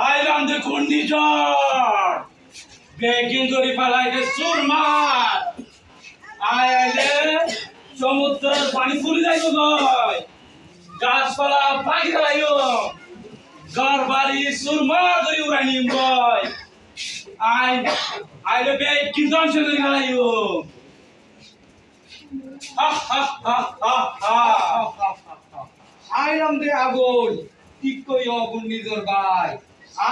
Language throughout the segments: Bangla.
আইলাম দে ঘূর্ণিঝড় বেগিং করে ফেলাইতে সুরমার আয় আইলে সমুদ্রের পানি ফুলে যাইব গয় গাছপালা পাখি ফেলাইও ঘর বাড়ি সুরমার করে উড়াই নিম গয় আই আইলে বেগিং ধ্বংস করে আইলাম দে আগুন অগুন নিজর ভাই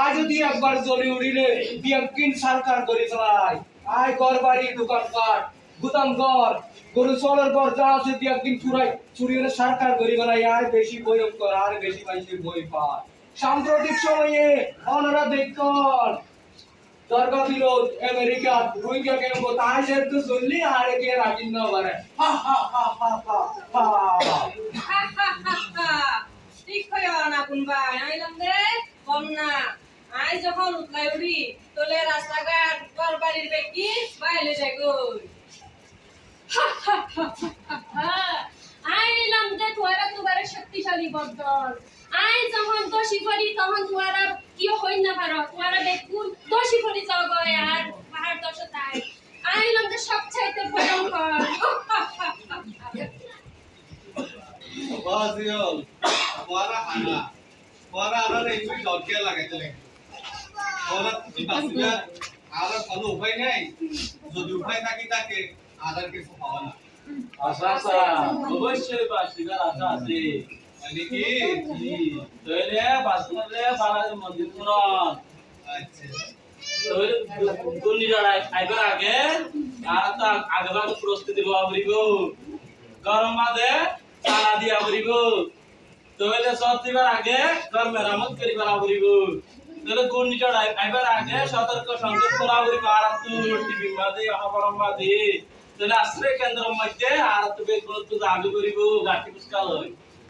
আজ যদি একবার উড়িলে বিয়াকিন সরকার করে আয় ঘর, বাড়ি দোকান পাট গুদাম ঘর, গরু চলের ঘর যা আছে বিয়াকিন চুরাই, চুরি হলে সরকার করে বেলায় আর বেশি ভয়ঙ্কর, আর বেশি মানুষের ভয় পায়। সাম্প্রতিক সময়ে অনারা দেখুন দরগা বিরোধ আমেরিকা, রোহিঙ্গা কেন তাই যেহেতু চললি আর কে রাখিন না পারে ঠিক হয় না কোনবাই, আইলাম দে কম না। আই যখন উঠলাই উড়ি তোলে রাস্তাঘাট ঘর বাড়ির বেকি বাইলে যাই গই আই নিলাম তোরা তোমার শক্তিশালী বদল। আই যখন দোষী করি, তখন তোরা কি হই না পারো তোরা দেখুন দোষী করি যাও গয় আর পাহাড় দশ তাই। আই নিলাম যে সব চাইতে ভয়ঙ্কর বাজিয়ল পরা আনা পরা আনা একটু লজ্জা লাগাইতে লাগে পরা তুমি বাসিবা আর কোনো উপায় নাই? যদি উপায় থাকি তাকে আদার কিছু পাওয়া না। আচ্ছা আচ্ছা। অবশ্যই বাসিদার আশা আছে মানে কি? জি তইলে বাসিদারে মন্দির পুরন। আচ্ছা। আইবার আগে আর তা আগে প্রস্তুতি লওয়া গরম মাদে চালা দিয়া পড়িব তইলে সব আগে ঘর মেরামত করিবার পড়িব তইলে ঘূর্ণিঝড় আই- আইবার আগে সতর্ক সংকেত করা পড়িব আর তুই টিভি মাদে অহবরম মাদে তইলে আশ্রয় কেন্দ্রের মধ্যে আর তো বেগুলো তো আগে করিব গাঠি পুষ্কাল হয়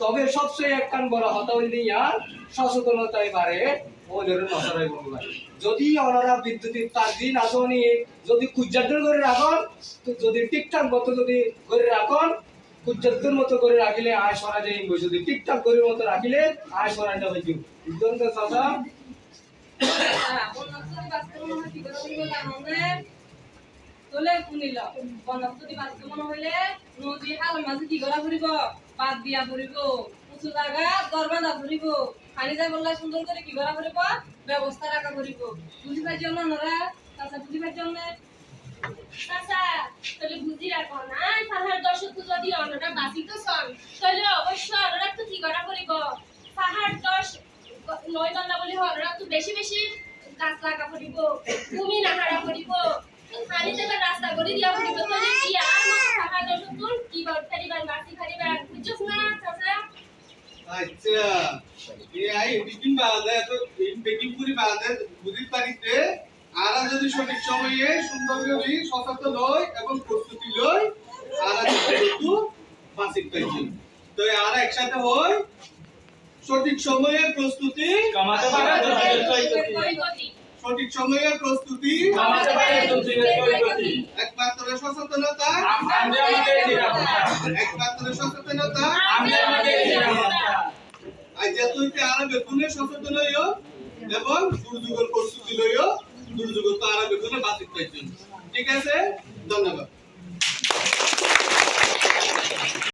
তবে সবচেয়ে একখান বড় হতা হইলে ইয়ার সচেতনতায় বাড়ে ওদের নসরাই বলবে। যদি ওনারা বিদ্যুতের তার দিন আসনি, যদি কুজ্জাতের করে রাখন যদি ঠিকঠাক মতো যদি করে রাখন কুজ্জাতের মতো করে রাখিলে আয় সরা যাই যদি ঠিকঠাক করে মতো রাখিলে আয় সরাই যাবে জিও বুঝলেন তো, চাচা? তোলে শুনিল যদি বাঁচতে হইলে নদী হাল মাঝে কি করা ফুরিব বাদ দিয়া ফুরিব উঁচু জায়গা দর বাঁধা ফুরিব পানি যাই বললে সুন্দর করে কি করা ফুরিব ব্যবস্থা রাখা ফুরিব বুঝি পাইছ না নরা তাছা বুঝি পাইছ না? আচ্ছা তাহলে বুঝি রাখো না? পাহাড় দর্শক যদি অন্যটা বাঁচিত সন তাহলে অবশ্যই অন্যরা তো কি করা করিব পাহাড় দশ নয় বাংলা বলি অন্যরা তো বেশি বেশি গাছ লাগা করিব তুমি নাহারা করিব পানি দেবার রাস্তা করে দিয়া কি আর মত কি বল ফেরিবার বাসি ফেরিবার বুঝছস না চাচা? আচ্ছা এই আই বিকিন বাজে তো এই বেকিং পুরি বাজে বুঝিতে পারিতে আর যদি সঠিক সময়ে সুন্দর করে সচেতন লয় এবং প্রস্তুতি লয় আর একটু বাসিক পাইছি তো আর একসাথে হয় সঠিক সময়ে প্রস্তুতি কামাতে পারে সঠিক সময়ের প্রস্তুতি। কামাতে পারে একমাত্র সচেতনতা। একমাত্র সচেতনতা। আর বেতনে সচেতন হইও এবং প্রস্তুতি দুর্যোগ তো আরও বেতনে ঠিক আছে?